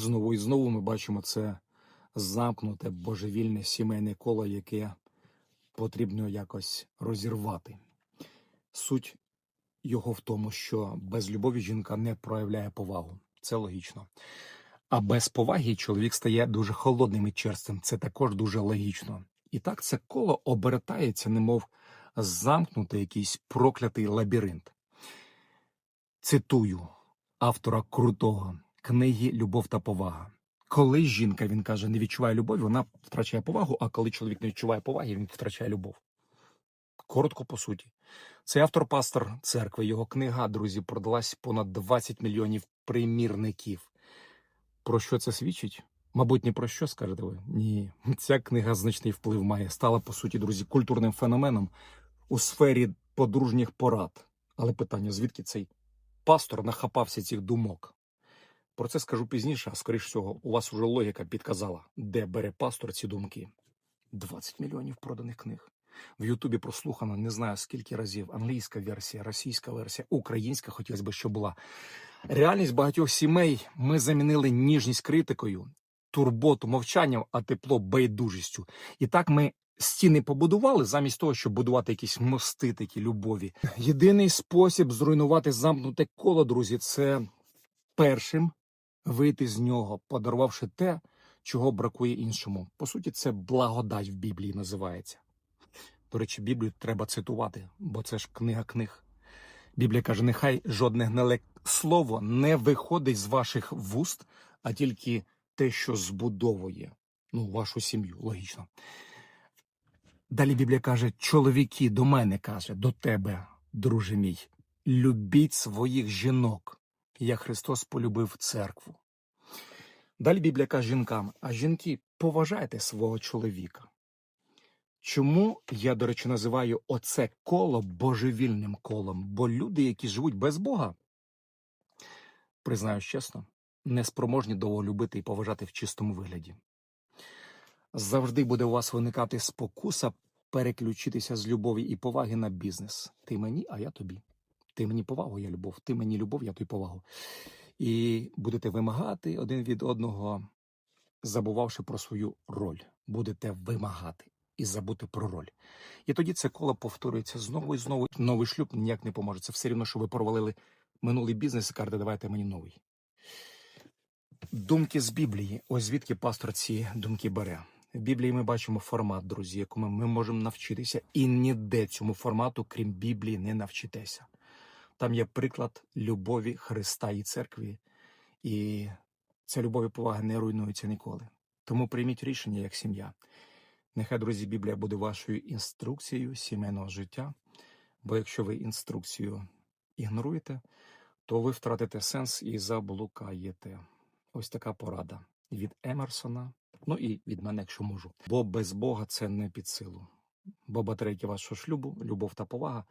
знову і знову ми бачимо це замкнуте божевільне сімейне коло, яке потрібно якось розірвати. Суть його в тому, що без любові жінка не проявляє повагу. Це логічно. А без поваги чоловік стає дуже холодним і черстим. Це також дуже логічно. І так це коло обертається, немов замкнутий якийсь проклятий лабіринт. Цитую автора крутого книги Любов та повага. Коли жінка, він каже, не відчуває любові, вона втрачає повагу, а коли чоловік не відчуває поваги, він втрачає любов. Коротко по суті. Цей автор пастор церкви. Його книга, друзі, продалась понад 20 мільйонів примірників. Про що це свідчить? Мабуть, ні про що скажете ви? Ні. Ця книга значний вплив має. Стала, по суті, друзі, культурним феноменом у сфері подружніх порад. Але питання: звідки цей пастор нахапався цих думок? Про це скажу пізніше, а скоріш всього, у вас уже логіка підказала, де бере пастор ці думки. 20 мільйонів проданих книг. В Ютубі прослухано не знаю скільки разів. Англійська версія, російська версія, українська хотілося б, щоб була. Реальність багатьох сімей ми замінили ніжність критикою, турботу мовчанням, а тепло байдужістю. І так ми стіни побудували замість того, щоб будувати якісь мости такі любові. Єдиний спосіб зруйнувати замкнуте коло, друзі, це першим вийти з нього, подарувавши те, чого бракує іншому. По суті, це благодать в Біблії називається. До речі, Біблію треба цитувати, бо це ж книга книг. Біблія каже: нехай жодне гниле слово не виходить з ваших вуст, а тільки те, що збудовує ну, вашу сім'ю. Логічно. Далі Біблія каже: чоловіки до мене каже, до тебе, друже мій, любіть своїх жінок, як Христос полюбив церкву. Далі Біблія каже жінкам, а жінки, поважайте свого чоловіка. Чому я, до речі, називаю оце коло божевільним колом? Бо люди, які живуть без Бога, признаюсь чесно, не спроможні довго любити і поважати в чистому вигляді. Завжди буде у вас виникати спокуса переключитися з любові і поваги на бізнес. Ти мені, а я тобі. Ти мені повагу, я любов. Ти мені любов, я тобі повагу. І будете вимагати один від одного, забувавши про свою роль. Будете вимагати і забути про роль. І тоді це коло повторюється знову і знову. Новий шлюб ніяк не поможе. Це все рівно, що ви провалили минулий бізнес і кажете, давайте мені новий. Думки з Біблії. Ось звідки пастор ці думки бере. В Біблії ми бачимо формат, друзі, якому ми можемо навчитися, і ніде цьому формату, крім Біблії, не навчитеся. Там є приклад любові Христа і церкві, і ця любов і повага не руйнується ніколи. Тому прийміть рішення як сім'я. Нехай, друзі, Біблія буде вашою інструкцією сімейного життя. Бо якщо ви інструкцію ігноруєте, то ви втратите сенс і заблукаєте. Ось така порада від Емерсона, ну і від мене, якщо можу. Бо без Бога це не під силу. Бо батарейки вашого шлюбу, любов та повага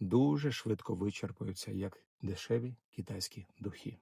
дуже швидко вичерпуються, як дешеві китайські духи.